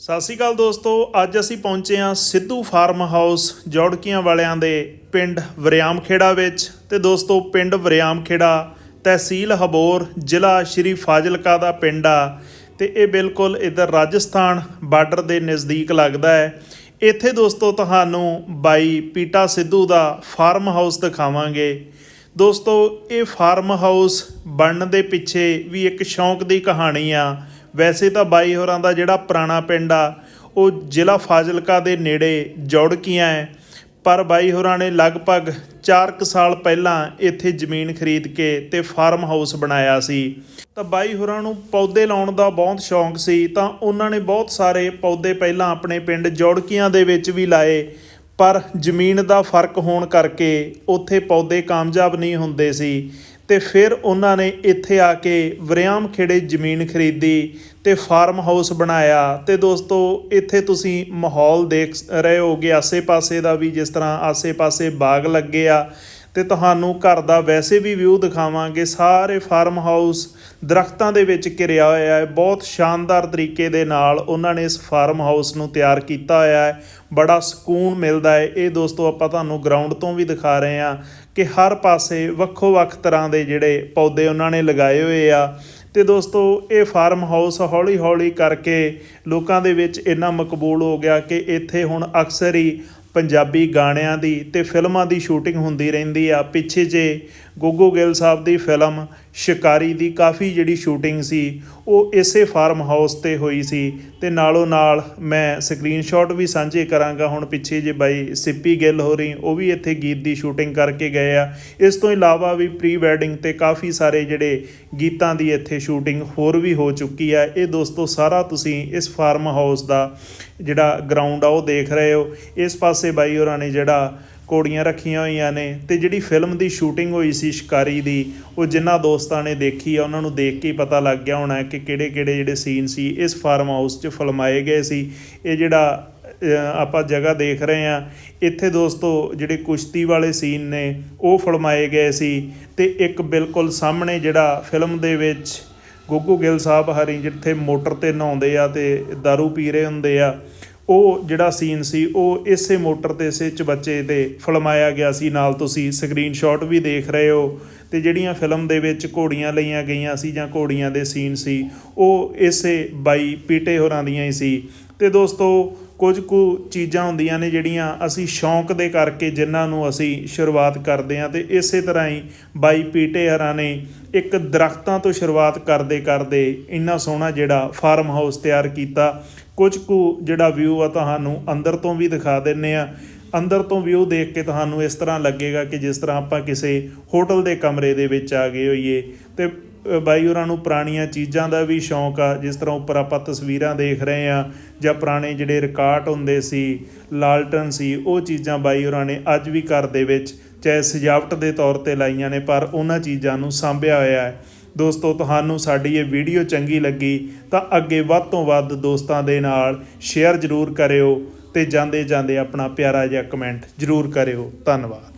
ਸਤਿ ਸ਼੍ਰੀ ਅਕਾਲ ਦੋਸਤੋ, ਅੱਜ ਅਸੀਂ ਪਹੁੰਚੇ ਹਾਂ ਸਿੱਧੂ ਫਾਰਮ ਹਾਊਸ ਜੌੜਕੀਆਂ ਵਾਲਿਆਂ ਦੇ ਪਿੰਡ ਵਰਿਆਮਖੇੜਾ ਵਿੱਚ। ਤੇ ਦੋਸਤੋ, ਪਿੰਡ ਵਰਿਆਮਖੇੜਾ ਤਹਿਸੀਲ ਹਬੋਰ ਜ਼ਿਲ੍ਹਾ ਸ਼੍ਰੀ ਫਾਜ਼ਿਲਕਾ ਦਾ ਪਿੰਡ ਆ। ਤੇ ਇਹ ਬਿਲਕੁਲ ਇਧਰ ਰਾਜਸਥਾਨ ਬਾਰਡਰ ਦੇ ਨਜ਼ਦੀਕ ਲੱਗਦਾ ਹੈ। ਇੱਥੇ ਦੋਸਤੋ, ਤੁਹਾਨੂੰ ਬਾਈ ਪੀਟਾ ਸਿੱਧੂ ਦਾ ਫਾਰਮ ਹਾਊਸ ਦਿਖਾਵਾਂਗੇ। ਦੋਸਤੋ, ਇਹ ਫਾਰਮ ਹਾਊਸ ਬਣਨ ਦੇ ਪਿੱਛੇ ਵੀ ਇੱਕ ਸ਼ੌਂਕ ਦੀ ਕਹਾਣੀ ਆ। ਵੈਸੇ ਤਾਂ ਬਾਈ ਹੋਰਾਂ ਦਾ ਜਿਹੜਾ ਪੁਰਾਣਾ ਪਿੰਡ ਆ, ਉਹ ਜ਼ਿਲ੍ਹਾ ਫਾਜ਼ਿਲਕਾ ਦੇ ਨੇੜੇ ਜੌੜਕੀਆਂ ਹੈ। ਪਰ ਬਾਈ ਹੋਰਾਂ ਨੇ ਲਗਭਗ 4 ਕੁ ਸਾਲ ਪਹਿਲਾਂ ਇੱਥੇ ਜ਼ਮੀਨ ਖਰੀਦ ਕੇ ਤੇ ਫਾਰਮ ਹਾਊਸ ਬਣਾਇਆ ਸੀ। ਤਾਂ ਬਾਈ ਹੋਰਾਂ ਨੂੰ ਪੌਦੇ ਲਾਉਣ ਦਾ ਬਹੁਤ ਸ਼ੌਂਕ ਸੀ, ਤਾਂ ਉਹਨਾਂ ਨੇ ਬਹੁਤ ਸਾਰੇ ਪੌਦੇ ਪਹਿਲਾਂ ਆਪਣੇ ਪਿੰਡ ਜੌੜਕੀਆਂ ਦੇ ਵਿੱਚ ਵੀ ਲਾਏ। ਪਰ ਜ਼ਮੀਨ ਦਾ ਫ਼ਰਕ ਹੋਣ ਕਰਕੇ ਉੱਥੇ ਪੌਦੇ ਕਾਮਯਾਬ ਨਹੀਂ ਹੁੰਦੇ ਸੀ। ਤੇ ਫਿਰ ਉਹਨਾਂ ਨੇ ਇੱਥੇ ਆ ਕੇ ਵਰਿਆਮ ਖੇੜੇ ਜ਼ਮੀਨ ਖਰੀਦੀ ਤੇ ਫਾਰਮ ਹਾਊਸ ਬਣਾਇਆ। ਤੇ ਦੋਸਤੋ, ਇੱਥੇ ਤੁਸੀਂ ਮਾਹੌਲ ਦੇਖ ਰਹੇ ਹੋਗੇ। ਆਸੇ-ਪਾਸੇ ਦਾ ਵੀ ਜਿਸ ਤਰ੍ਹਾਂ ਆਸੇ-ਪਾਸੇ ਬਾਗ ਲੱਗੇ ਆ। ਤੇ ਤੁਹਾਨੂੰ ਘਰ ਦਾ ਵੈਸੇ ਵੀ ਵਿਊ ਦਿਖਾਵਾਂਗੇ। ਸਾਰੇ ਫਾਰਮ ਹਾਊਸ ਦਰਖਤਾਂ ਦੇ ਵਿੱਚ ਘਿਰਿਆ ਹੋਇਆ ਹੈ। ਬਹੁਤ ਸ਼ਾਨਦਾਰ ਤਰੀਕੇ ਦੇ ਨਾਲ ਉਹਨਾਂ ਨੇ ਇਸ ਫਾਰਮ ਹਾਊਸ ਨੂੰ ਤਿਆਰ ਕੀਤਾ ਹੋਇਆ ਹੈ। ਬੜਾ ਸਕੂਨ ਮਿਲਦਾ ਹੈ। ਇਹ ਦੋਸਤੋ, ਆਪਾਂ ਤੁਹਾਨੂੰ ਗਰਾਊਂਡ ਤੋਂ ਵੀ ਦਿਖਾ ਰਹੇ ਹਾਂ। ਕਿ ਹਰ ਪਾਸੇ ਵੱਖੋ ਵੱਖ ਤਰ੍ਹਾਂ ਦੇ ਜਿਹੜੇ ਪੌਦੇ ਉਹਨਾਂ ਨੇ ਲਗਾਏ ਹੋਏ ਆ। ਤੇ ਦੋਸਤੋ, ਇਹ ਫਾਰਮ ਹਾਊਸ ਹੌਲੀ ਹੌਲੀ ਕਰਕੇ ਲੋਕਾਂ ਦੇ ਵਿੱਚ ਇੰਨਾ ਮਕਬੂਲ ਹੋ ਗਿਆ ਕਿ ਇੱਥੇ ਹੁਣ ਅਕਸਰ ਹੀ ਪੰਜਾਬੀ ਗਾਣਿਆਂ ਦੀ ਤੇ ਫਿਲਮਾਂ ਦੀ ਸ਼ੂਟਿੰਗ ਹੁੰਦੀ ਰਹਿੰਦੀ ਆ। ਪਿੱਛੇ ਜੇ ਗੋਗੋ ਗਿੱਲ ਸਾਹਿਬ ਦੀ ਫਿਲਮ ਸ਼ਿਕਾਰੀ ਦੀ ਕਾਫੀ ਜਿਹੜੀ ਸ਼ੂਟਿੰਗ ਸੀ, ਉਹ ਇਸੇ ਫਾਰਮ ਹਾਊਸ ਤੇ ਹੋਈ ਸੀ ਤੇ ਨਾਲੋਂ ਨਾਲ ਮੈਂ ਸਕਰੀਨਸ਼ਾਟ ਵੀ ਸਾਂਝੇ ਕਰਾਂਗਾ ਹੁਣ ਪਿੱਛੇ ਜੇ ਬਾਈ ਸਿੱਪੀ ਗਿੱਲ ਹੋ ਰਹੀ ਉਹ ਵੀ ਇੱਥੇ ਗੀਤ ਦੀ ਸ਼ੂਟਿੰਗ ਕਰਕੇ ਗਏ ਆ। ਇਸ ਤੋਂ ਇਲਾਵਾ ਵੀ ਪ੍ਰੀ ਵੈਡਿੰਗ ਤੇ ਕਾਫੀ ਸਾਰੇ ਜਿਹੜੇ ਗੀਤਾਂ ਦੀ ਇੱਥੇ ਸ਼ੂਟਿੰਗ ਹੋਰ ਵੀ ਹੋ ਚੁੱਕੀ ਆ। ਇਹ ਦੋਸਤੋ ਸਾਰਾ ਤੁਸੀਂ ਇਸ ਫਾਰਮ ਹਾਊਸ ਦਾ ਜਿਹੜਾ ਗਰਾਊਂਡ ਆ, ਉਹ ਦੇਖ ਰਹੇ ਹੋ। ਇਸ ਪਾਸੇ ਬਾਈ ਹੋਰਾਂ ਨੇ ਜਿਹੜਾ ਕੋੜੀਆਂ ਰੱਖੀਆਂ ਹੋਈਆਂ ਨੇ ਤੇ ਜਿਹੜੀ ਫਿਲਮ ਦੀ ਸ਼ੂਟਿੰਗ ਹੋਈ ਸੀ ਸ਼ਿਕਾਰੀ ਦੀ, ਉਹ ਜਿਨ੍ਹਾਂ ਦੋਸਤਾਂ ਨੇ ਦੇਖੀ ਆ, ਉਹਨਾਂ ਨੂੰ ਦੇਖ ਕੇ ਪਤਾ ਲੱਗ ਗਿਆ ਹੋਣਾ ਕਿ ਕਿਹੜੇ ਕਿਹੜੇ ਜਿਹੜੇ ਸੀਨ ਸੀ, ਇਸ ਫਾਰਮ ਹਾਊਸ 'ਚ ਫਿਲਮਾਏ ਗਏ ਸੀ। ਇਹ ਜਿਹੜਾ ਆਪਾਂ ਜਗ੍ਹਾ ਦੇਖ ਰਹੇ ਆ ਇੱਥੇ ਦੋਸਤੋ ਜਿਹੜੇ ਕੁਸ਼ਤੀ ਵਾਲੇ ਸੀਨ ਨੇ, ਉਹ ਫਿਲਮਾਏ ਗਏ ਸੀ ਤੇ ਇੱਕ ਬਿਲਕੁਲ ਸਾਹਮਣੇ ਜਿਹੜਾ ਫਿਲਮ ਦੇ ਵਿੱਚ ਗੁੱਗੂ ਗਿੱਲ ਸਾਹਿਬ ਹਰੀ ਜਿੱਥੇ ਮੋਟਰ ਤੇ ਨਹਾਉਂਦੇ ਆ ਤੇ दारू ਪੀ ਰਹੇ ਹੁੰਦੇ ਆ ਉਹ ਜਿਹੜਾ ਸੀਨ ਸੀ, ਉਹ ਇਸੇ ਮੋਟਰ ਤੇ, ਇਸੇ ਚਬੱਚੇ ਤੇ ਫਿਲਮਾਇਆ ਗਿਆ ਸੀ। ਨਾਲ ਤੁਸੀਂ ਸਕਰੀਨਸ਼ਾਟ ਵੀ ਦੇਖ ਰਹੇ ਹੋ ਤੇ ਜਿਹੜੀਆਂ ਫਿਲਮ ਦੇ ਵਿੱਚ ਘੋੜੀਆਂ ਲਈਆਂ ਗਈਆਂ ਸੀ ਜਾਂ ਘੋੜੀਆਂ ਦੇ ਸੀਨ ਸੀ, ਉਹ ਇਸੇ ਬਾਈ ਪੀਟੇ ਹੋਰਾਂ ਦੀਆਂ ਹੀ ਸੀ। ਤੇ ਦੋਸਤੋ, ਕੁਝ ਕੁ ਚੀਜ਼ਾਂ ਹੁੰਦੀਆਂ ਨੇ ਜਿਹੜੀਆਂ ਅਸੀਂ ਸ਼ੌਂਕ ਦੇ ਕਰਕੇ ਜਿਨ੍ਹਾਂ ਨੂੰ ਅਸੀਂ ਸ਼ੁਰੂਆਤ ਕਰਦੇ ਹਾਂ ਤੇ ਇਸੇ ਤਰ੍ਹਾਂ ਹੀ ਬਾਈ ਪੀਟੇ ਹਰਾਂ ਨੇ ਇੱਕ ਦਰਖਤਾਂ ਤੋਂ ਸ਼ੁਰੂਆਤ ਕਰਦੇ ਕਰਦੇ ਇੰਨਾ ਸੋਹਣਾ ਜਿਹੜਾ ਫਾਰਮ ਹਾਊਸ ਤਿਆਰ ਕੀਤਾ। ਕੁਝ ਕੁ ਜਿਹੜਾ ਵਿਊ ਆ ਤੁਹਾਨੂੰ ਅੰਦਰ ਤੋਂ ਵੀ ਦਿਖਾ ਦਿੰਨੇ ਆ। ਅੰਦਰ ਤੋਂ ਵਿਊ ਦੇਖ ਕੇ ਤੁਹਾਨੂੰ ਇਸ ਤਰ੍ਹਾਂ ਲੱਗੇਗਾ ਕਿ ਜਿਸ ਤਰ੍ਹਾਂ ਆਪਾਂ ਕਿਸੇ ਹੋਟਲ ਦੇ ਕਮਰੇ ਦੇ ਵਿੱਚ ਆ ਗਏ ਹੋਈਏ। ਤੇ ਬਾਈ ਹੋਰਾਂ ਨੂੰ ਪੁਰਾਣੀਆਂ ਚੀਜ਼ਾਂ ਦਾ ਵੀ ਸ਼ੌਂਕ ਆ, ਜਿਸ ਤਰ੍ਹਾਂ ਉੱਪਰ ਆਪਾਂ ਤਸਵੀਰਾਂ ਦੇਖ ਰਹੇ ਆ, ਜਾਂ ਪੁਰਾਣੇ ਜਿਹੜੇ ਰਿਕਾਰਡ ਹੁੰਦੇ ਸੀ, ਲਾਲਟਨ ਸੀ, ਉਹ ਚੀਜ਼ਾਂ ਬਾਈ ਹੋਰਾਂ ਨੇ ਅੱਜ ਵੀ ਘਰ ਦੇ ਵਿੱਚ, ਚਾਹੇ ਸਜਾਵਟ ਦੇ ਤੌਰ ਤੇ ਲਾਈਆਂ ਨੇ, ਪਰ ਉਹਨਾਂ ਚੀਜ਼ਾਂ ਨੂੰ ਸਾਂਭਿਆ ਹੋਇਆ ਹੈ। ਦੋਸਤੋ, ਤੁਹਾਨੂੰ ਸਾਡੀ ਇਹ ਵੀਡੀਓ ਚੰਗੀ ਲੱਗੀ ਤਾਂ ਅੱਗੇ ਵੱਧ ਤੋਂ ਵੱਧ ਦੋਸਤਾਂ ਦੇ ਨਾਲ ਸ਼ੇਅਰ ਜ਼ਰੂਰ ਕਰਿਓ ਤੇ ਜਾਂਦੇ ਜਾਂਦੇ ਆਪਣਾ ਪਿਆਰਾ ਜਿਹਾ ਕਮੈਂਟ ਜ਼ਰੂਰ ਕਰਿਓ। ਧੰਨਵਾਦ।